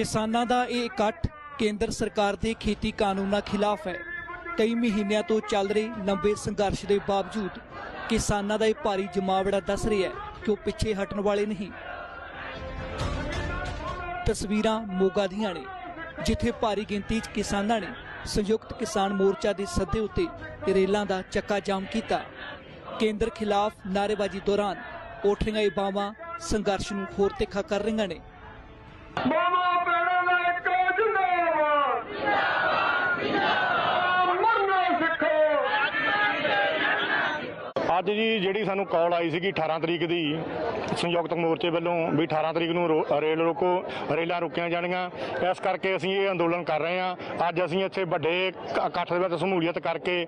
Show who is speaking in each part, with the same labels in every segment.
Speaker 1: ਕਿਸਾਨਾਂ ਦਾ ਇਹ ਇਕੱਠ ਕੇਂਦਰ ਸਰਕਾਰ ਦੇ ਖੇਤੀ ਕਾਨੂੰਨਾਂ ਖਿਲਾਫ ਹੈ। ਕਈ ਮਹੀਨਿਆਂ ਤੋਂ ਚੱਲ ਰਹੇ ਲੰਬੇ ਸੰਘਰਸ਼ ਦੇ ਬਾਵਜੂਦ ਕਿਸਾਨਾਂ ਦਾ ਇਹ ਭਾਰੀ ਜਮਾਵੜਾ ਦੱਸ ਰਿਹਾ ਹੈ ਕਿ ਉਹ ਪਿੱਛੇ ਹਟਣ ਵਾਲੇ ਨਹੀਂ। ਤਸਵੀਰਾਂ ਮੋਗਾ ਦੀਆਂ ਨੇ, ਜਿੱਥੇ ਭਾਰੀ ਗਿਣਤੀ 'ਚ ਕਿਸਾਨਾਂ ਨੇ ਸੰਯੁਕਤ ਕਿਸਾਨ ਮੋਰਚਾ ਦੇ ਸੱਦੇ ਉੱਤੇ ਰੇਲਾਂ ਦਾ ਚੱਕਾ ਜਾਮ ਕੀਤਾ। ਕੇਂਦਰ ਖਿਲਾਫ ਨਾਅਰੇਬਾਜ਼ੀ ਦੌਰਾਨ ਉਠੀਆਂ ਇਹ ਬਾਵਾਂ ਸੰਘਰਸ਼ ਨੂੰ ਹੋਰ ਤਿੱਖਾ ਕਰ ਰਹੀਆਂ ਨੇ।
Speaker 2: ਅੱਜ ਜੀ ਜਿਹੜੀ ਸਾਨੂੰ ਕਾਲ ਆਈ ਸੀਗੀ 18 ਤਰੀਕ ਦੀ, ਸੰਯੁਕਤ ਮੋਰਚੇ ਵੱਲੋਂ ਵੀ 18 ਤਰੀਕ ਨੂੰ ਰੋ- ਰੇਲ ਰੋਕੋ, ਰੇਲਾਂ ਰੋਕੀਆਂ ਜਾਣੀਆਂ। ਇਸ ਕਰਕੇ ਅਸੀਂ ਇਹ ਅੰਦੋਲਨ ਕਰ ਰਹੇ ਹਾਂ। ਅੱਜ ਅਸੀਂ ਇੱਥੇ ਵੱਡੇ ਕ- ਇਕੱਠ ਦੇ ਵਿੱਚ ਸਮੂਲੀਅਤ ਕਰਕੇ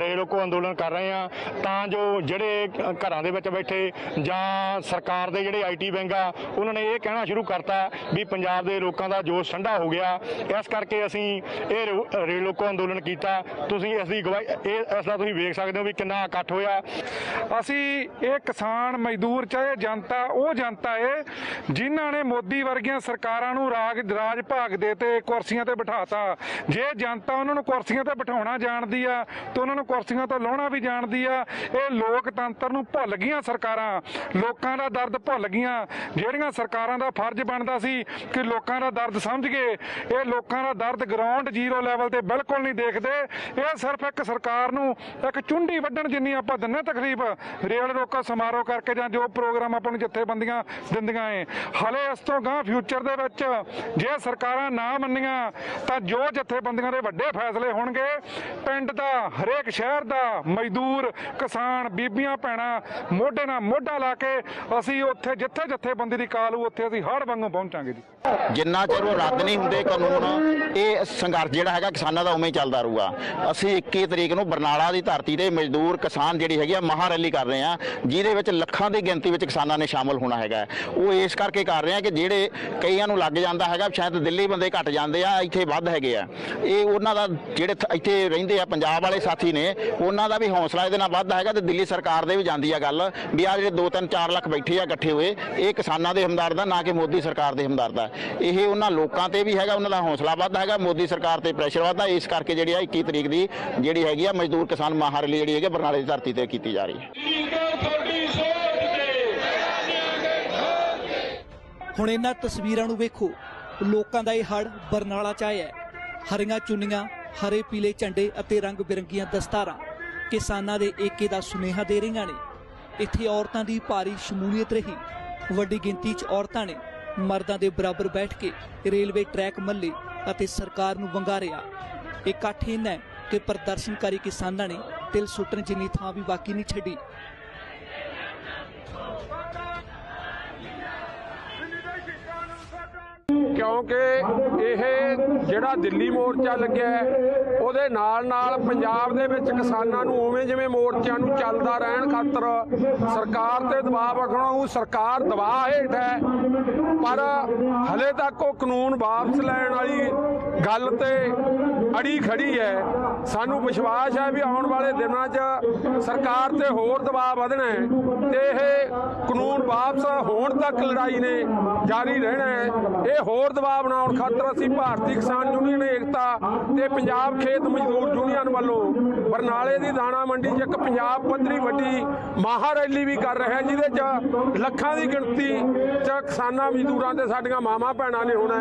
Speaker 2: ਰੇਲ ਰੋਕੋ ਅੰਦੋਲਨ ਕਰ ਰਹੇ ਹਾਂ। ਤਾਂ ਜੋ ਜਿਹੜੇ ਘਰਾਂ ਦੇ ਵਿੱਚ ਬੈਠੇ ਜਾਂ ਸਰਕਾਰ ਦੇ ਜਿਹੜੇ ਆਈਟੀ ਵਿੰਗ ਆ, ਉਹਨਾਂ ਨੇ ਇਹ ਕਹਿਣਾ ਸ਼ੁਰੂ ਕਰਤਾ ਵੀ ਪੰਜਾਬ ਦੇ ਲੋਕਾਂ ਦਾ ਜੋਸ਼ ਠੰਡਾ ਹੋ ਗਿਆ। ਇਸ ਕਰਕੇ ਅਸੀਂ ਇਹ ਰੋ- ਰੇਲ ਰੋਕੋ ਅੰਦੋਲਨ ਕੀਤਾ। ਤੁਸੀਂ ਇਸ ਦੀ ਗਵਾਹੀ, ਇਹ, ਇਸ ਦਾ ਤੁਸੀਂ ਵੇਖ ਸਕਦੇ ਹੋ ਵੀ ਕਿੰਨਾ ਇਕੱਠ ਹੋਇਆ।
Speaker 3: ਅਸੀਂ ਇਹ ਕਿਸਾਨ ਮਜ਼ਦੂਰ ਚਾਹੇ ਜਨਤਾ, ਉਹ ਜਨਤਾ ਏ, ਜਿਨ੍ਹਾਂ ਨੇ ਮੋਦੀ ਵਰਗੀਆਂ ਸਰਕਾਰਾਂ ਨੂੰ ਰਾਜ ਰਾਜ ਭਾਗ ਦੇ ਤੇ ਕੁਰਸੀਆਂ ਤੇ ਬਿਠਾਤਾ। ਜੇ ਜਨਤਾ ਉਹਨਾਂ ਨੂੰ ਕੁਰਸੀਆਂ ਤੇ ਬਿਠਾਉਣਾ ਜਾਣਦੀ ਆ, ਤੇ ਉਹਨਾਂ ਨੂੰ ਕੁਰਸੀਆਂ ਤੋਂ ਲਾਉਣਾ ਵੀ ਜਾਣਦੀ ਆ। ਇਹ ਲੋਕਤੰਤਰ ਨੂੰ ਭੁੱਲ ਗਈਆਂ ਸਰਕਾਰਾਂ। ਲੋਕਾਂ ਦਾ ਦਰਦ ਭੁੱਲ ਗਈਆਂ। ਜਿਹੜੀਆਂ ਸਰਕਾਰਾਂ ਦਾ ਫਰਜ਼ ਬਣਦਾ ਸੀ ਕਿ ਲੋਕਾਂ ਦਾ ਦਰਦ ਸਮਝ ਗਏ, ਇਹ ਲੋਕਾਂ ਦਾ ਦਰਦ ਗਰਾਊਂਡ ਜ਼ੀਰੋ ਲੈਵਲ ਤੇ ਬਿਲਕੁਲ ਨਹੀਂ ਦੇਖਦੇ। ਇਹ ਸਿਰਫ ਇੱਕ ਸਰਕਾਰ ਨੂੰ ਇੱਕ ਚੁੰਡੀ ਵੱਢਣ ਜਿੰਨੀ ਆਪਾਂ ਦਿੰਨੇ ਤਕਲੀਫ ਰੇਲ ਰੋਕੋ ਸਮਾਰੋਹ ਕਰਕੇ ਜਾਂ ਜੋ ਪ੍ਰੋਗਰਾਮ ਆਪਾਂ ਨੂੰ ਜਥੇਬੰਦੀਆਂ ਦਿੰਦੀਆਂ ਏ, ਹਲੇ ਇਸ ਤੋਂ ਗਾਂ ਫਿਊਚਰ ਦੇ ਵਿੱਚ ਜੇ ਸਰਕਾਰਾਂ ਨਾ ਮੰਨੀਆਂ, ਤਾਂ ਜੋ ਜਥੇਬੰਦੀਆਂ ਦੇ ਵੱਡੇ ਫੈਸਲੇ ਹੋਣਗੇ, ਪਿੰਡ ਦਾ, ਹਰੇਕ ਸ਼ਹਿਰ ਦਾ ਮਜ਼ਦੂਰ, ਕਿਸਾਨ, ਬੀਬੀਆਂ, ਭੈਣਾਂ, ਮੋਢੇ ਨਾਲ ਮੋਢਾ ਲਾ ਕੇ ਅਸੀਂ ਉੱਥੇ ਜਿੱਥੇ ਜਥੇਬੰਦੀ ਦੀ ਕਾਲ ਹੋਊ, ਉੱਥੇ ਅਸੀਂ ਹੜ ਵਾਂਗੂ ਪਹੁੰਚਾਂਗੇ ਜੀ।
Speaker 4: ਜਿੰਨਾ ਚਿਰ ਉਹ ਰੱਦ ਨਹੀਂ ਹੁੰਦੇ ਕਾਨੂੰਨ, ਇਹ ਸੰਘਰਸ਼ ਜਿਹੜਾ ਹੈਗਾ ਕਿਸਾਨਾਂ ਦਾ ਉਵੇਂ ਚੱਲਦਾ ਰਹੂਗਾ। ਅਸੀਂ 21 ਤਰੀਕ ਨੂੰ ਬਰਨਾਲਾ ਦੀ ਧਰਤੀ ਤੇ ਮਜ਼ਦੂਰ, ਕਿਸਾਨ ਜਿਹੜੀ ਹੈਗੀ ਆ ਮਹਾ ਰੈਲੀ ਕਰ ਰਹੇ ਹਾਂ, ਜਿਹਦੇ ਵਿੱਚ ਲੱਖਾਂ ਦੀ ਗਿਣਤੀ ਵਿੱਚ ਕਿਸਾਨਾਂ ਨੇ ਸ਼ਾਮਲ ਹੋਣਾ ਹੈਗਾ ਉਹ ਇਸ ਕਰਕੇ ਕਰ ਰਹੇ ਆ ਕਿ ਜਿਹੜੇ ਕਈਆਂ ਨੂੰ ਲੱਗ ਜਾਂਦਾ ਹੈਗਾ, ਸ਼ਾਇਦ ਦਿੱਲੀ ਬੰਦੇ ਘਟ ਜਾਂਦੇ ਆ, ਇੱਥੇ ਵੱਧ ਹੈਗੇ ਆ। ਇਹ ਉਹਨਾਂ ਦਾ ਜਿਹੜੇ ਇੱਥੇ ਰਹਿੰਦੇ ਆ, ਪੰਜਾਬ ਵਾਲੇ ਸਾਥੀ ਨੇ, ਉਹਨਾਂ ਦਾ ਵੀ ਹੌਸਲਾ ਇਹਦੇ ਨਾਲ ਵੱਧਦਾ ਹੈਗਾ ਤੇ ਦਿੱਲੀ ਸਰਕਾਰ ਦੇ ਵੀ ਜਾਂਦੀ ਆ ਗੱਲ ਵੀ ਆ ਜਿਹੜੇ 2-3 4 ਲੱਖ ਬੈਠੇ ਆ ਇਕੱਠੇ ਹੋਏ, ਇਹ ਕਿਸਾਨਾਂ ਦੇ ਹਮਦਰਦ ਆ, ਨਾ ਕਿ ਮੋਦੀ ਸਰਕਾਰ ਦੇ ਹਮਦਰਦ ਆ। ਇਹ ਉਹਨਾਂ ਲੋਕਾਂ ਤੇ ਵੀ ਹੈਗਾ, ਉਹਨਾਂ ਦਾ ਹੌਸਲਾ ਵੱਧ ਹੈਗਾ, ਮੋਦੀ ਸਰਕਾਰ ਤੇ ਪ੍ਰੈਸ਼ਰ ਵੱਧਦਾ, ਇਸ ਕਰਕੇ ਜਿਹੜੀ ਆ 21 ਤਰੀਕ ਦੀ ਜਿਹੜੀ ਹੈਗੀ ਆ ਮਜ਼ਦੂਰ ਕਿਸਾਨ ਮਹਾਰਲੀ ਜਿਹੜੀ ਹੈਗੀ ਬਰਨਾਲੇ ਦੀ ਧਰਤੀ ਤੇ ਕੀਤੀ ਜਾ ਰਹੀ ਹੈ।
Speaker 1: ਹੁਣ ਇਹਨਾਂ ਤਸਵੀਰਾਂ ਨੂੰ ਵੇਖੋ, ਲੋਕਾਂ ਦਾ ਇਹ ਹੜ ਬਰਨਾਲਾ ਚ ਆਇਆ ਹੈ। ਹਰੀਆਂ ਚੁੰਨੀਆਂ, ਹਰੇ ਪੀਲੇ ਝੰਡੇ ਅਤੇ ਰੰਗ ਬਿਰੰਗੀਆਂ ਦਸਤਾਰਾਂ ਕਿਸਾਨਾਂ ਦੇ ਏਕੇ ਦਾ ਸੁਨੇਹਾ ਦੇ ਰਹੀਆਂ ਨੇ। ਇੱਥੇ ਔਰਤਾਂ ਦੀ ਭਾਰੀ ਸ਼ਮੂਲੀਅਤ ਰਹੀ। ਵੱਡੀ ਗਿਣਤੀ 'ਚ ਔਰਤਾਂ ਨੇ ਮਰਦਾਂ ਦੇ ਬਰਾਬਰ ਬੈਠ ਕੇ ਰੇਲਵੇ ਟਰੈਕ ਮੱਲੇ ਅਤੇ ਸਰਕਾਰ ਨੂੰ ਵੰਗਾਰਿਆ। ਇਕੱਠ ਇੰਨਾ ਕਿ ਪ੍ਰਦਰਸ਼ਨਕਾਰੀ ਕਿਸਾਨਾਂ ਨੇ ਤਿਲ ਸੁੱਟਣ ਜਿੰਨੀ ਥਾਂ ਵੀ ਬਾਕੀ ਨਹੀਂ ਛੱਡੀ।
Speaker 5: ਕਿਉਂਕਿ ਇਹ ਜਿਹੜਾ ਦਿੱਲੀ ਮੋਰਚਾ ਲੱਗਿਆ ਉਹਦੇ ਨਾਲ ਨਾਲ ਪੰਜਾਬ ਦੇ ਵਿੱਚ ਕਿਸਾਨਾਂ ਨੂੰ ਉਵੇਂ ਜਿਵੇਂ ਮੋਰਚਿਆਂ ਨੂੰ ਚੱਲਦਾ ਰਹਿਣ ਖਾਤਰ ਸਰਕਾਰ ਤੇ ਦਬਾਅ ਰੱਖਣਾ ਉਹ ਸਰਕਾਰ ਦਬਾਅ ਹੇਠ ਹੈ। ਪਰ ਹਲੇ ਤੱਕ ਉਹ ਕਾਨੂੰਨ ਵਾਪਸ ਲੈਣ ਵਾਲੀ ਗੱਲ ਤੇ ਅੜੀ ਖੜੀ ਹੈ। ਸਾਨੂੰ ਵਿਸ਼ਵਾਸ ਹੈ ਵੀ ਆਉਣ ਵਾਲੇ ਦਿਨਾਂ 'ਚ ਸਰਕਾਰ ਤੇ ਹੋਰ ਦਬਾਅ ਵਧਣਾ ਹੈ ਤੇ ਇਹ ਕਾਨੂੰਨ ਵਾਪਸ ਹੋਣ ਤੱਕ ਲੜਾਈ ਨੇ ਜਾਰੀ ਰਹਿਣਾ ਹੈ। ਇਹ ਹੋਰ ਦਬਾਅ ਬਣਾਉਣ ਖਾਤਰ ਅਸੀਂ ਭਾਰਤੀ ਕਿਸਾਨ ਯੂਨੀਅਨ ਏਕਤਾ ਤੇ ਪੰਜਾਬ ਖੇਤ ਮਜ਼ਦੂਰ ਯੂਨੀਅਨ ਵੱਲੋਂ ਬਰਨਾਲੇ ਦੀ ਦਾਣਾ ਮੰਡੀ 'ਚ ਇੱਕ ਪੰਜਾਬ ਪੱਧਰੀ ਵੱਡੀ ਮਹਾ ਰੈਲੀ ਵੀ ਕਰ ਰਹੇ ਜਿਹਦੇ 'ਚ ਲੱਖਾਂ ਦੀ ਗਿਣਤੀ 'ਚ ਕਿਸਾਨਾਂ, ਮਜ਼ਦੂਰਾਂ ਤੇ ਸਾਡੀਆਂ ਮਾਵਾਂ ਭੈਣਾਂ ਨੇ ਹੋਣਾ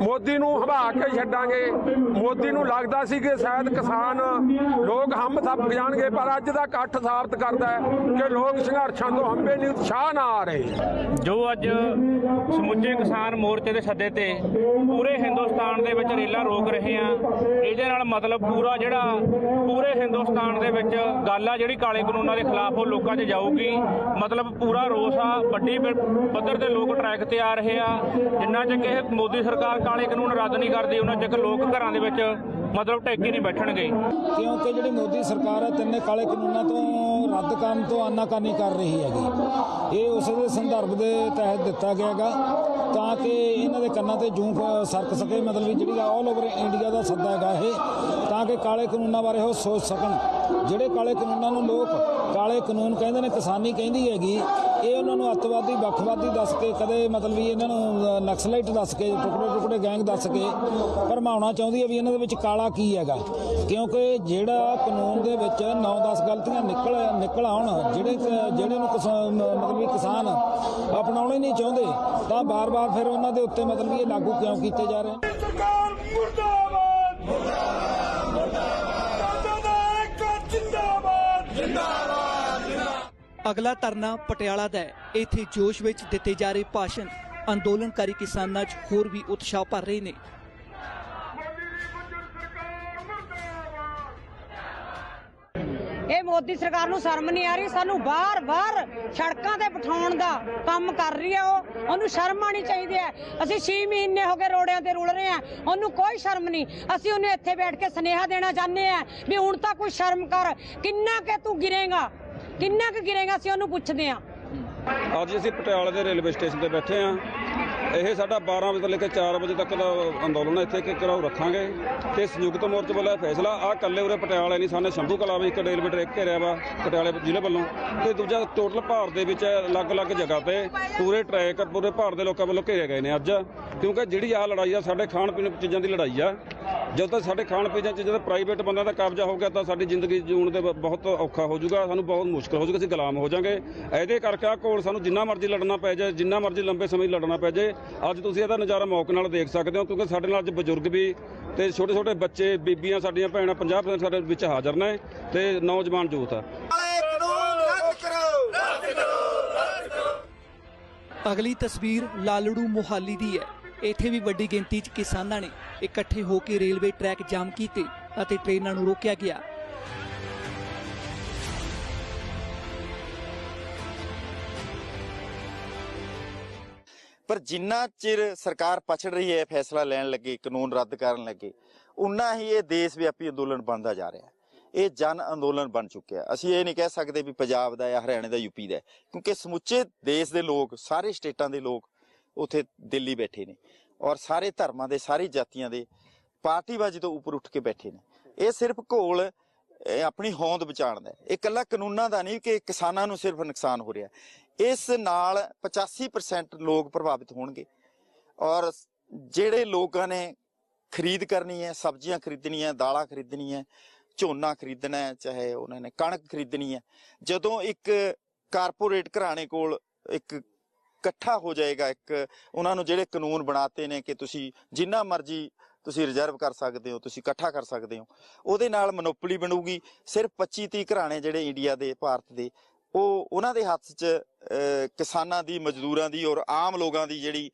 Speaker 5: ਮੋਦੀ ਨੂੰ ਹਵਾ ਕੇ ਛੱਡਾਂਗੇ। ਮੋਦੀ ਨੂੰ ਲੱਗਦਾ ਸੀ ਕਿ ਸ਼ਾਇਦ ਕਿਸਾਨ ਲੋਕ ਹੰਮ ਥੱਪ ਜਾਣਗੇ, ਪਰ ਅੱਜ ਦਾ ਇਕੱਠ ਸਾਬਤ ਕਰਦਾ ਹੈ ਕਿ ਲੋਕ ਸੰਘਰਸ਼ਾਂ ਤੋਂ ਹੰਬੇ ਨਹੀਂ ਉਤਸ਼ਾਹ ਨਾ ਆ ਰਹੇ।
Speaker 6: ਜੋ ਅੱਜ ਸਮੁੱਚੇ ਕਿਸਾਨ ਮੋਰਚੇ ਦੇ ਸੱਦੇ ਤੇ ਪੂਰੇ ਹਿੰਦੁਸਤਾਨ ਦੇ ਵਿੱਚ ਰੇਲਾਂ ਰੋਕ ਰਹੇ ਆ। ਇਹਦੇ ਨਾਲ ਮਤਲਬ ਪੂਰਾ ਜਿਹੜਾ ਪੂਰੇ ਹਿੰਦੁਸਤਾਨ ਦੇ ਵਿੱਚ ਗੱਲ ਆ ਜਿਹੜੀ ਕਾਲੇ ਕਾਨੂੰਨਾਂ ਦੇ ਖਿਲਾਫ ਉਹ ਲੋਕਾਂ 'ਚ ਜਾਊਗੀ। ਮਤਲਬ ਪੂਰਾ ਰੋਸ ਆ। ਵੱਡੀ ਪੱਧਰ ਤੇ ਲੋਕ ਟਰੈਕ ਤੇ ਆ ਰਹੇ ਆ। ਜਿੰਨਾ ਚਿਰ ਇਹ ਮੋਦੀ ਸਰਕਾਰ ਕਾਲੇ ਕਾਨੂੰਨ ਰੱਦ ਨਹੀਂ ਕਰਦੀ, ਉਹਨਾਂ ਚਿਰ ਲੋਕ ਘਰਾਂ ਦੇ ਵਿੱਚ ਮਤਲਬ ਟੈਕੀ ਨਹੀਂ ਬੈਠਣਗੇ।
Speaker 7: ਕਿਉਂਕਿ ਜਿਹੜੀ ਮੋਦੀ ਸਰਕਾਰ ਹੈ ਤਿੰਨੇ ਕਾਲੇ ਕਾਨੂੰਨਾਂ ਤੋਂ ਰੱਦ ਕਰਨ ਤੋਂ ਆਨਾਕਾਨੀ ਕਰ ਰਹੀ ਹੈਗੀ। ਇਹ ਉਸੇ ਦੇ ਸੰਦਰਭ ਦੇ ਤਹਿਤ ਦਿੱਤਾ ਗਿਆ ਹੈਗਾ ਤਾਂ ਕਿ ਇਹਨਾਂ ਦੇ ਕੰਨਾਂ ਤੇ ਜੂੰ ਖ- ਸਰਕ ਸਕੇ, ਮਤਲਬ ਵੀ ਜਿਹੜੀ ਆਲ ਓਵਰ ਇੰਡੀਆ ਦਾ ਸੱਦਾ ਹੈਗਾ ਇਹ, ਤਾਂ ਕਿ ਕਾਲੇ ਕਾਨੂੰਨਾਂ ਬਾਰੇ ਉਹ ਸੋਚ ਸਕਣ। ਜਿਹੜੇ ਕਾਲੇ ਕਾਨੂੰਨਾਂ ਨੂੰ ਲੋਕ ਕਾਲੇ ਕਾਨੂੰਨ ਕਹਿੰਦੇ ਨੇ, ਕਿਸਾਨੀ ਕਹਿੰਦੀ ਹੈਗੀ ਇਹ ਉਹਨਾਂ ਨੂੰ ਅੱਤਵਾਦੀ, ਵੱਖਵਾਦੀ ਦੱਸ ਕੇ, ਕਦੇ ਮਤਲਬ ਵੀ ਇਹਨਾਂ ਨੂੰ ਨਕਸਲਾਈਟ ਦੱਸ ਕੇ ਟੁਕੜੇ ਟੁਕੜੇ ਗੈਂਗ ਦੱਸ ਕੇ ਭਰਮਾਉਣਾ ਚਾਹੁੰਦੀ ਹੈ ਵੀ ਇਹਨਾਂ ਦੇ ਵਿੱਚ ਕਾਲਾ ਕੀ ਹੈਗਾ। ਕਿਉਂਕਿ ਜਿਹੜਾ ਕਾਨੂੰਨ ਦੇ ਵਿੱਚ 9-10 ਗਲਤੀਆਂ ਨਿਕਲ ਨਿਕਲ ਆਉਣ, ਜਿਹੜੇ ਜਿਹੜੇ ਨੂੰ ਕਿਸਾਨ ਮਤਲਬ ਵੀ ਕਿਸਾਨ ਅਪਣਾਉਣੇ ਨਹੀਂ ਚਾਹੁੰਦੇ, ਤਾਂ ਬਾਰ-ਬਾਰ ਫਿਰ ਉਹਨਾਂ ਦੇ ਉੱਤੇ ਮਤਲਬ ਵੀ ਇਹ ਲਾਗੂ ਕਿਉਂ ਕੀਤੇ ਜਾ ਰਹੇ ਹਨ
Speaker 1: ਅਗਲਾ ਧਰਨਾ ਪਟਿਆਲਾ ਦਾ ਹੈ। ਇੱਥੇ ਜੋਸ਼ ਵਿੱਚ ਦਿੱਤੇ ਜਾ ਰਹੇ ਭਾਸ਼ਣ, ਅੰਦੋਲਨਕਾਰੀ ਕਿਸਾਨਾਂ 'ਚ ਹੋਰ ਵੀ ਉਤਸ਼ਾਹ ਭਰ ਰਹੇ ਨੇ।
Speaker 8: ਇਹ ਮੋਦੀ ਸਰਕਾਰ ਨੂੰ ਸ਼ਰਮ ਨਹੀਂ ਆ ਰਹੀ, ਸਾਨੂੰ ਬਾਰ-ਬਾਰ ਸੜਕਾਂ ਤੇ ਬਿਠਾਉਣ ਦਾ ਕੰਮ ਕਰ ਰਹੀ ਹੈ ਉਹ। ਉਹਨੂੰ ਸ਼ਰਮ ਆਣੀ ਚਾਹੀਦੀ ਹੈ। ਅਸੀਂ 6 ਮਹੀਨੇ ਹੋ ਗਏ ਰੋੜਿਆਂ ਤੇ ਰੁਲ ਰਹੇ ਹਾਂ। ਉਹਨੂੰ ਕੋਈ ਸ਼ਰਮ ਨਹੀਂ। ਅਸੀਂ ਉਹਨੂੰ ਇੱਥੇ ਬੈਠ ਕੇ ਸਨੇਹਾ ਦੇਣਾ ਚਾਹੁੰਦੇ ਆ ਵੀ ਹੁਣ ਤਾਂ ਕੋਈ ਸ਼ਰਮ ਕਰ। ਕਿੰਨਾ ਕਿ ਤੂੰ ਗਿਰੇਗਾ? ਕਿੰਨਾ ਕੁ ਗਿਰੇਗਾ ਅਸੀਂ ਉਹਨੂੰ ਪੁੱਛਦੇ ਆ
Speaker 9: ਅੱਜ ਅਸੀਂ ਪਟਿਆਲੇ ਦੇ ਰੇਲਵੇ ਸਟੇਸ਼ਨ ਤੇ ਬੈਠੇ ਆ ਇਹ ਸਾਡਾ 12 ਵਜੇ ਤੋਂ ਲੈ ਕੇ 4 ਵਜੇ ਤੱਕ ਦਾ ਅੰਦੋਲਨ ਇੱਥੇ ਕਿ ਕਰਾਉ ਰੱਖਾਂਗੇ। ਤੇ ਸੰਯੁਕਤ ਮੋਰਚੇ ਵੱਲੋਂ ਇਹ ਫੈਸਲਾ ਆ ਕੱਲੇ ਉਰੇ ਪਟਿਆਲੇ ਨਹੀਂ ਸਾਨੇ ਸ਼ੰਭੂ ਕਲਾ ਵਿੱਚ ਇੱਕ ਰੇਲਵੇ ਟਰੈਕ ਘੇਰਿਆ ਵਾ, ਪਟਿਆਲੇ ਜ਼ਿਲ੍ਹੇ ਵੱਲੋਂ। ਤੇ ਦੂਜਾ ਟੋਟਲ ਭਾਰਤ ਦੇ ਵਿੱਚ ਅਲੱਗ-ਅਲੱਗ ਜਗ੍ਹਾ ਤੇ ਪੂਰੇ ਟਰੈਕ ਪੂਰੇ ਭਾਰਤ ਦੇ ਲੋਕਾਂ ਵੱਲੋਂ ਘੇਰੇ ਗਏ ਨੇ ਅੱਜ। ਕਿਉਂਕਿ ਜਿਹੜੀ ਆਹ ਲੜਾਈ ਆ, ਸਾਡੇ ਖਾਣ ਪੀਣ ਚੀਜ਼ਾਂ ਦੀ ਲੜਾਈ ਆ ਜਦੋਂ ਤੱਕ ਸਾਡੇ ਖਾਣ ਪੀਣ 'ਚ ਜਦੋਂ ਪ੍ਰਾਈਵੇਟ ਬੰਦਿਆਂ ਦਾ ਕਬਜ਼ਾ ਹੋ ਗਿਆ ਤਾਂ ਸਾਡੀ ਜ਼ਿੰਦਗੀ ਜਿਉਣ ਦੇ ਬਹੁਤ ਔਖਾ ਹੋ ਜਾਊਗਾ, ਸਾਨੂੰ ਬਹੁਤ ਮੁਸ਼ਕਲ ਹੋ ਜਾਊਗਾ, ਅਸੀਂ ਗੁਲਾਮ ਹੋ ਜਾਾਂਗੇ ਇਹਦੇ ਕਰਕੇ ਆ ਕੋਲ ਸਾਨੂੰ ਜਿੰਨਾ ਮਰਜ਼ੀ ਲੜਨਾ ਪੈ ਜਾਏ, ਜਿੰਨਾ ਮਰਜ਼ੀ ਲੰਬੇ ਸਮੇਂ ਲੜਨਾ ਪੈ ਜਾਏ, ਅੱਜ ਤੁਸੀਂ ਇਹਦਾ ਨਜ਼ਾਰਾ ਮੌਕੇ ਨਾਲ ਦੇਖ ਸਕਦੇ ਹੋ, ਕਿਉਂਕਿ ਸਾਡੇ ਨਾਲ ਅੱਜ ਬਜ਼ੁਰਗ ਵੀ ਤੇ ਛੋਟੇ ਛੋਟੇ ਬੱਚੇ, ਬੀਬੀਆਂ ਸਾਡੀਆਂ ਭੈਣਾਂ 50% ਸਾਡੇ ਵਿੱਚ ਹਾਜ਼ਰ ਨੇ ਤੇ ਨੌਜਵਾਨ ਯੂਥ ਆ।
Speaker 1: ਅਗਲੀ ਤਸਵੀਰ ਲਾਲੜੂ ਮੁਹਾਲੀ ਦੀ ਹੈ। ਇੱਥੇ ਵੀ ਵੱਡੀ ਗਿਣਤੀ 'ਚ ਕਿਸਾਨਾਂ ਨੇ ਇਕੱਠੇ ਹੋ ਕੇ ਰੇਲਵੇ ਟਰੈਕ ਜਾਮ ਕੀਤੇ ਅਤੇ ਟ੍ਰੇਨਾਂ ਨੂੰ ਰੋਕਿਆ ਗਿਆ।
Speaker 4: ਪਰ ਜਿੰਨਾ ਚਿਰ ਸਰਕਾਰ ਪਛੜ ਰਹੀ ਹੈ ਫੈਸਲਾ ਲੈਣ ਲੱਗੇ, ਕਾਨੂੰਨ ਰੱਦ ਕਰਨ ਲੱਗੇ ਉਨਾ ਹੀ ਇਹ ਦੇਸ਼ ਵਿਆਪੀ ਅੰਦੋਲਨ ਬਣਦਾ ਜਾ ਰਿਹਾ ਹੈ। ਇਹ ਜਨ ਅੰਦੋਲਨ ਬਣ ਚੁੱਕਿਆ ਅਸੀਂ ਇਹ ਨਹੀਂ ਕਹਿ ਸਕਦੇ ਵੀ ਪੰਜਾਬ ਦਾ ਜਾਂ ਹਰਿਆਣੇ ਦਾ, ਯੂਪੀ ਦਾ ਕਿਉਂਕਿ ਸਮੁੱਚੇ ਦੇਸ਼ ਦੇ ਲੋਕ, ਸਾਰੇ ਸਟੇਟਾਂ ਦੇ ਲੋਕ ਉੱਥੇ ਦਿੱਲੀ ਬੈਠੇ ਨੇ ਔਰ ਸਾਰੇ ਧਰਮਾਂ ਦੇ, ਸਾਰੀ ਜਾਤੀਆਂ ਦੇ ਪਾਰਟੀਬਾਜ਼ੀ ਤੋਂ ਉੱਪਰ ਉੱਠ ਕੇ ਬੈਠੇ ਨੇ। ਇਹ ਸਿਰਫ ਘੋਲ ਆਪਣੀ ਹੋਂਦ ਬਚਾਉਣ ਦਾ ਇਹ ਕੱਲਾ ਕਾਨੂੰਨਾਂ ਦਾ ਨਹੀਂ ਕਿ ਕਿਸਾਨਾਂ ਨੂੰ ਸਿਰਫ ਨੁਕਸਾਨ ਹੋ ਰਿਹਾ ਇਸ ਨਾਲ 85% ਲੋਕ ਪ੍ਰਭਾਵਿਤ ਹੋਣਗੇ ਔਰ ਜਿਹੜੇ ਲੋਕਾਂ ਨੇ ਖਰੀਦ ਕਰਨੀ ਹੈ, ਸਬਜ਼ੀਆਂ ਖਰੀਦਣੀਆਂ ਦਾਲਾਂ ਖਰੀਦਣੀਆਂ ਝੋਨਾ ਖਰੀਦਣਾ ਹੈ, ਚਾਹੇ ਉਹਨਾਂ ਨੇ ਕਣਕ ਖਰੀਦਣੀ ਹੈ, ਜਦੋਂ ਇੱਕ ਕਾਰਪੋਰੇਟ ਘਰਾਣੇ ਕੋਲ ਇੱਕ ਇਕੱਠਾ ਹੋ ਜਾਏਗਾ ਇੱਕ ਉਹਨਾਂ ਨੂੰ ਜਿਹੜੇ ਕਾਨੂੰਨ ਬਣਾਤੇ ਨੇ ਕਿ ਤੁਸੀਂ ਜਿੰਨਾ ਮਰਜ਼ੀ ਤੁਸੀਂ ਰਿਜ਼ਰਵ ਕਰ ਸਕਦੇ ਹੋ ਤੁਸੀਂ ਇਕੱਠਾ ਕਰ ਸਕਦੇ ਹੋ। ਉਹਦੇ ਨਾਲ ਮੋਨੋਪੋਲੀ ਬਣੂਗੀ। ਸਿਰਫ 25 30 ਘਰਾਣੇ ਜਿਹੜੇ ਇੰਡੀਆ ਦੇ ਭਾਰਤ ਦੇ ਉਹ ਉਹਨਾਂ ਦੇ ਹੱਥ 'ਚ ਕਿਸਾਨਾਂ ਦੀ ਮਜ਼ਦੂਰਾਂ ਦੀ ਔਰ ਆਮ ਲੋਕਾਂ ਦੀ ਜਿਹੜੀ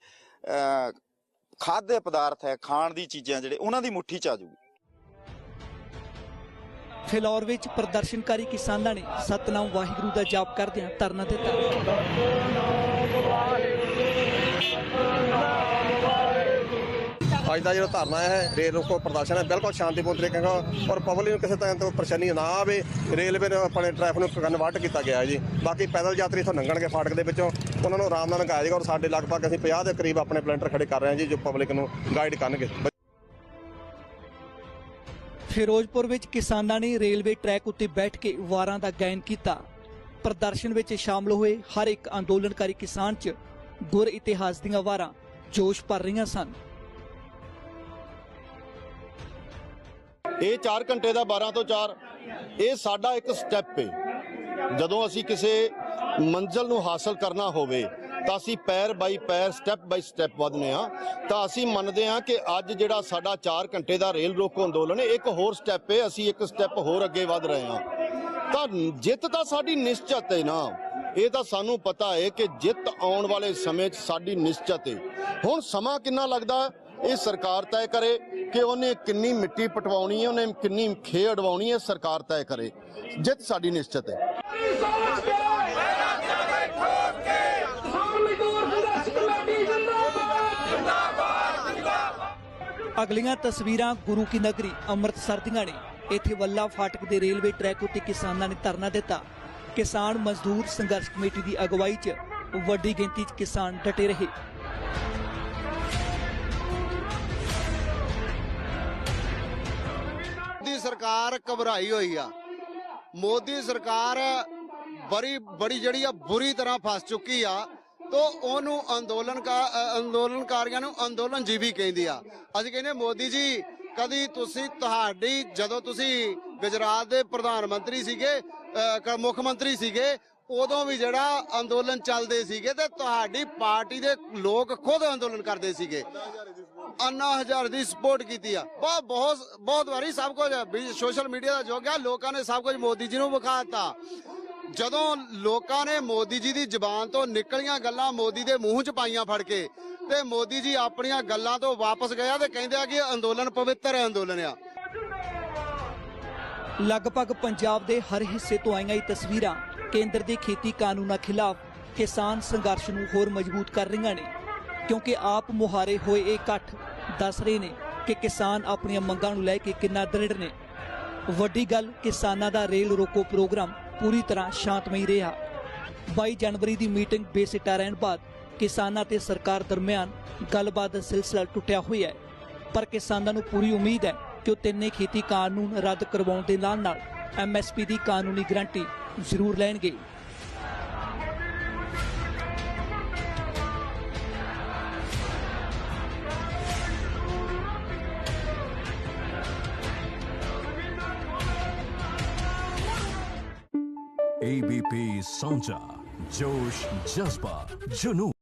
Speaker 4: ਅਹ, ਪਦਾਰਥ ਹੈ ਖਾਣ ਦੀ ਚੀਜ਼ਾਂ ਜਿਹੜੇ ਉਹਨਾਂ ਦੀ ਮੁੱਠੀ 'ਚ ਆ ਜੂਗੀ
Speaker 1: ਫਿਲੌਰ ਵਿੱਚ ਪ੍ਰਦਰਸ਼ਨਕਾਰੀ ਕਿਸਾਨਾਂ ਨੇ ਸਤਨਾਮ ਵਾਹਿਗੁਰੂ ਦਾ ਜਾਪ ਕਰਦਿਆਂ ਧਰਨਾ ਦਿੱਤਾ।
Speaker 10: ਅੱਜ ਦਾ ਜਿਹੜਾ ਧਰਨਾ ਹੈ, ਰੇਲ ਰੋਕੋ ਪ੍ਰਦਰਸ਼ਨ ਹੈ, ਬਿਲਕੁਲ ਸ਼ਾਂਤੀਪੂਰਨ ਤਰੀਕੇ ਨਾਲ ਔਰ ਪਬਲਿਕ ਨੂੰ ਕਿਸੇ ਤਰ੍ਹਾਂ ਤੋਂ ਪਰੇਸ਼ਾਨੀ ਨਾ ਆਵੇ, ਰੇਲਵੇ ਨੇ ਆਪਣੇ ਟ੍ਰੈਫਿਕ ਨੂੰ ਕਨਵਰਟ ਕੀਤਾ ਗਿਆ ਹੈ ਜੀ। ਬਾਕੀ ਪੈਦਲ ਯਾਤਰੀ ਇੱਥੋਂ ਲੰਘਣਗੇ ਫਾਟਕ ਦੇ ਵਿੱਚੋਂ, ਉਹਨਾਂ ਨੂੰ ਆਰਾਮ ਨਾਲ ਲੰਘਾਇਆ ਜਾਏਗਾ ਔਰ ਸਾਡੇ ਲਗਭਗ ਅਸੀਂ 50 ਦੇ ਕਰੀਬ ਆਪਣੇ ਪਲੈਂਟਰ ਖੜੇ ਕਰ ਰਹੇ ਹਾਂ ਜੀ, ਜੋ ਪਬਲਿਕ ਨੂੰ ਗਾਈਡ ਕਰਨਗੇ।
Speaker 1: ਫਿਰੋਜ਼ਪੁਰ ਵਿੱਚ ਕਿਸਾਨਾਂ ਨੇ ਰੇਲਵੇ ਟਰੈਕ ਉੱਤੇ ਬੈਠ ਕੇ ਵਾਰਾਂ ਦਾ ਗਾਇਨ ਕੀਤਾ। ਪ੍ਰਦਰਸ਼ਨ ਵਿੱਚ ਸ਼ਾਮਲ ਹੋਏ ਹਰ ਇੱਕ ਅੰਦੋਲਨਕਾਰੀ ਕਿਸਾਨ 'ਚ ਗੁਰ ਇਤਿਹਾਸ ਦੀਆਂ ਵਾਰਾਂ ਜੋਸ਼ ਭਰ ਰਹੀਆਂ ਸਨ।
Speaker 11: ਇਹ 4 ਘੰਟੇ ਦਾ 12 ਤੋਂ 4 ਇਹ ਸਾਡਾ ਇੱਕ ਸਟੈਪ ਹੈ ਜਦੋਂ ਅਸੀਂ ਕਿਸੇ ਮੰਜ਼ਲ ਨੂੰ ਹਾਸਲ ਕਰਨਾ ਹੋਵੇ, ਤਾਂ ਅਸੀਂ ਪੈਰ ਬਾਈ ਪੈਰ ਸਟੈਪ ਬਾਈ ਸਟੈਪ ਵਧਨੇ ਆ। ਤਾਂ ਅਸੀਂ ਮੰਨਦੇ ਆ ਕਿ ਅੱਜ ਜਿਹੜਾ ਸਾਡਾ 4 ਘੰਟੇ ਦਾ ਰੇਲ ਰੋਕੋ ਅੰਦੋਲਨ ਹੈ ਇੱਕ ਹੋਰ ਸਟੈਪ ਹੈ ਅਸੀਂ ਇੱਕ ਸਟੈਪ ਹੋਰ ਅੱਗੇ ਵਧ ਰਹੇ ਹਾਂ ਤਾਂ ਜਿੱਤ ਤਾਂ ਸਾਡੀ ਨਿਸ਼ਚਿਤ ਹੈ ਨਾ। ਇਹ ਤਾਂ ਸਾਨੂੰ ਪਤਾ ਹੈ ਕਿ ਜਿੱਤ ਆਉਣ ਵਾਲੇ ਸਮੇਂ 'ਚ ਸਾਡੀ ਨਿਸ਼ਚਿਤ ਹੈ ਹੁਣ ਸਮਾਂ ਕਿੰਨਾ ਲੱਗਦਾ? ਇਹ ਸਰਕਾਰ ਤੈਅ ਕਰੇ ਕਿ ਉਹਨੇ ਕਿੰਨੀ ਮਿੱਟੀ ਪਟਵਾਉਣੀ ਹੈ ਉਹਨੇ ਕਿੰਨੀ ਖੇ ਅਡਵਾਉਣੀ ਹੈ ਸਰਕਾਰ ਤੈਅ ਕਰੇ। ਜਿੱਤ ਸਾਡੀ ਨਿਸ਼ਚਿਤ ਹੈ
Speaker 1: ਅਗਲੀਆਂ ਤਸਵੀਰਾਂ ਗੁਰੂ ਕੀ ਨਗਰੀ ਅੰਮ੍ਰਿਤਸਰ ਦੀਆਂ ਨੇ। ਇੱਥੇ ਵੱਲਾ ਫਾਟਕ ਦੇ ਰੇਲਵੇ ਟਰੈਕ ਉੱਤੇ ਕਿਸਾਨਾਂ ਨੇ ਧਰਨਾ ਦਿੱਤਾ। ਕਿਸਾਨ ਮਜ਼ਦੂਰ ਸੰਘਰਸ਼ ਕਮੇਟੀ ਦੀ ਅਗਵਾਈ 'ਚ ਵੱਡੀ ਗਿਣਤੀ 'ਚ ਕਿਸਾਨ ਡਟੇ ਰਹੇ।
Speaker 12: ਮੋਦੀ ਸਰਕਾਰ ਘਬਰਾਈ ਹੋਈ ਆ। ਮੋਦੀ ਸਰਕਾਰ
Speaker 11: ਬੜੀ ਬੜੀ ਜਿਹੜੀ ਆ ਬੁਰੀ ਤਰ੍ਹਾਂ ਫਸ ਚੁੱਕੀ ਆ ਤੋ ਉਹਨੂੰ ਅੰਦੋਲਨ ਅੰਦੋਲਨਕਾਰੀਆਂ ਨੂੰ ਅੰਦੋਲਨ ਜੀਵੀ ਕਹਿੰਦੀ ਆ। ਅਸੀਂ ਕਹਿੰਦੇ ਮੋਦੀ ਜੀ ਕਦੀ ਤੁਸੀਂ ਤੁਹਾਡੀ, ਜਦੋਂ ਤੁਸੀਂ ਗੁਜਰਾਤ ਦੇ ਪ੍ਰਧਾਨ ਮੰਤਰੀ ਸੀਗੇ ਮੁੱਖ ਮੰਤਰੀ ਸੀਗੇ, ਉਦੋਂ ਵੀ ਜਿਹੜਾ ਅੰਦੋਲਨ ਚੱਲਦੇ ਸੀਗੇ ਤੇ ਤੁਹਾਡੀ ਪਾਰਟੀ ਦੇ ਲੋਕ ਖੁਦ ਅੰਦੋਲਨ ਕਰਦੇ ਸੀਗੇ। ਅੰਨਾ ਹਜ਼ਾਰ ਦੀ ਸਪੋਰਟ ਕੀਤੀ ਆ। ਬਹੁਤ ਬਹੁਤ ਬਹੁਤ ਵਾਰੀ ਸਭ ਕੁਝ ਸੋਸ਼ਲ ਮੀਡੀਆ ਦਾ ਯੁੱਗ ਆ, ਲੋਕਾਂ ਨੇ ਸਭ ਕੁਝ ਮੋਦੀ ਜੀ ਨੂੰ ਵਿਖਾ ਦਿੱਤਾ। ਜਦੋਂ ਲੋਕਾਂ ਨੇ ਮੋਦੀ ਜੀ ਦੀ ਜ਼ੁਬਾਨ ਤੋਂ ਨਿਕਲੀਆਂ ਗੱਲਾਂ ਮੋਦੀ ਦੇ ਮੂੰਹ 'ਚ ਪਾਈਆਂ ਫੜ ਕੇ ਤੇ ਮੋਦੀ ਜੀ ਆਪਣੀਆਂ ਗੱਲਾਂ ਤੋਂ ਵਾਪਸ ਗਿਆ ਤੇ ਕਹਿੰਦੇ ਆ ਕਿ ਅੰਦੋਲਨ ਪਵਿੱਤਰ ਅੰਦੋਲਨ ਆ।
Speaker 1: ਲਗਭਗ ਪੰਜਾਬ ਦੇ ਹਰ ਹਿੱਸੇ ਤੋਂ ਆਈਆਂ ਇਹ ਤਸਵੀਰਾਂ ਕੇਂਦਰ ਦੇ ਖੇਤੀ ਕਾਨੂੰਨਾਂ ਖਿਲਾਫ ਕਿਸਾਨ ਸੰਘਰਸ਼ ਨੂੰ ਹੋਰ ਮਜ਼ਬੂਤ ਕਰ ਰਹੀਆਂ ਨੇ, ਕਿਉਂਕਿ ਆਪ ਮੁਹਾਰੇ ਹੋਏ ਇਹ ਇਕੱਠ ਦੱਸ ਰਹੇ ਨੇ ਕਿ ਕਿਸਾਨ ਆਪਣੀਆਂ ਮੰਗਾਂ ਨੂੰ ਲੈ ਕੇ ਕਿੰਨਾ ਦ੍ਰਿੜ ਨੇ। ਵੱਡੀ ਗੱਲ, ਕਿਸਾਨਾਂ ਦਾ ਰੇਲ ਰੋਕੋ ਪ੍ਰੋਗਰਾਮ ਪੂਰੀ ਤਰ੍ਹਾਂ ਸ਼ਾਂਤਮਈ ਰਿਹਾ। 22 ਜਨਵਰੀ ਦੀ ਮੀਟਿੰਗ ਬੇਸਿੱਟਾ ਰਹਿਣ ਬਾਅਦ ਕਿਸਾਨਾਂ ਤੇ ਸਰਕਾਰ ਦਰਮਿਆਨ ਗੱਲਬਾਤ ਦਾ ਸਿਲਸਿਲਾ ਟੁੱਟਿਆ ਹੋਇਆ ਹੈ ਪਰ ਕਿਸਾਨਾਂ ਨੂੰ ਪੂਰੀ ਉਮੀਦ ਹੈ ਕਿ ਉਹ ਤਿੰਨੇ ਖੇਤੀ ਕਾਨੂੰਨ ਰੱਦ ਕਰਵਾਉਣ ਦੇ ਨਾਲ ਨਾਲ ਐਮਐਸਪੀ ਦੀ ਕਾਨੂੰਨੀ ਗਰੰਟੀ ਜ਼ਰੂਰ ਲੈਣਗੇ
Speaker 12: एबीपी साझा जोश जज्बा जुनून